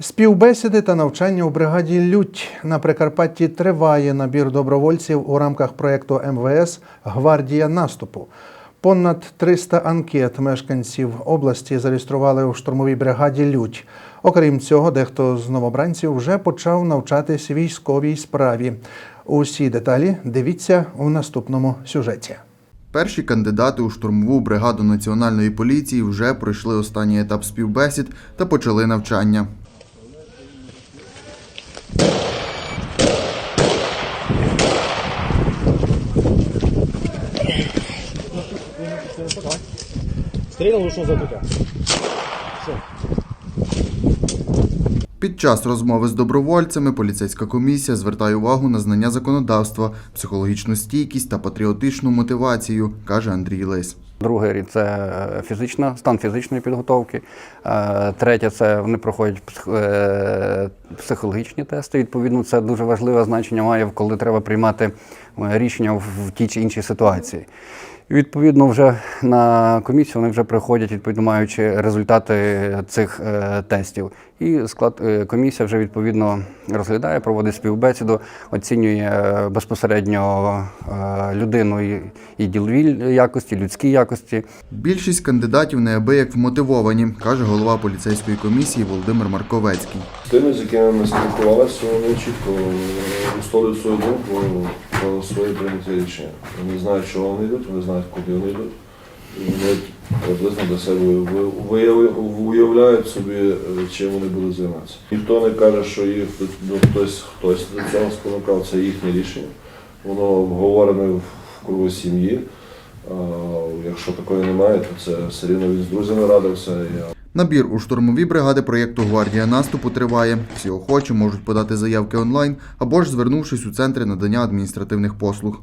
Співбесіди та навчання у бригаді Лють на Прикарпатті триває набір добровольців у рамках проєкту МВС Гвардія наступу. Понад 300 анкет мешканців області зареєстрували у штурмовій бригаді Лють. Окрім цього, дехто з новобранців вже почав навчатись військовій справі. Усі деталі дивіться у наступному сюжеті. Перші кандидати у штурмову бригаду національної поліції вже пройшли останній етап співбесід та почали навчання. Стріляв, вийшов за туди. Під час розмови з добровольцями поліцейська комісія звертає увагу на знання законодавства, психологічну стійкість та патріотичну мотивацію, каже Андрій Лис. Другий рід це фізична, стан фізичної підготовки. Е, Третє це вони проходять е, психологічні тести. Відповідно, це дуже важливе значення має, коли треба приймати рішення в тій чи іншій ситуації. І відповідно, вже на комісію вони вже приходять, відповідно маючи результати цих е, тестів. І склад е, комісія вже відповідно розглядає, проводить співбесіду, оцінює е, безпосередньо е, людину і, і ділові якості, людські якості. Більшість кандидатів неабияк вмотивовані, каже голова поліцейської комісії Володимир Марковецький. Тими, з якими ми спілкувалися, вони чітко висловлюють свою думку про свої прийняті рішення. Вони знають, чого вони йдуть, вони знають, куди вони йдуть. І вони приблизно для себе уявляють собі, е, чим вони будуть займатися. Ніхто не каже, що їх ну, хтось, хтось до цього спонукав, це їхнє рішення. Воно обговорене в кругу сім'ї. Якщо такої немає, то це все рівно він з друзями радився. Набір у штурмові бригади проєкту Гвардія наступу триває. Всі охочі можуть подати заявки онлайн або ж звернувшись у центри надання адміністративних послуг.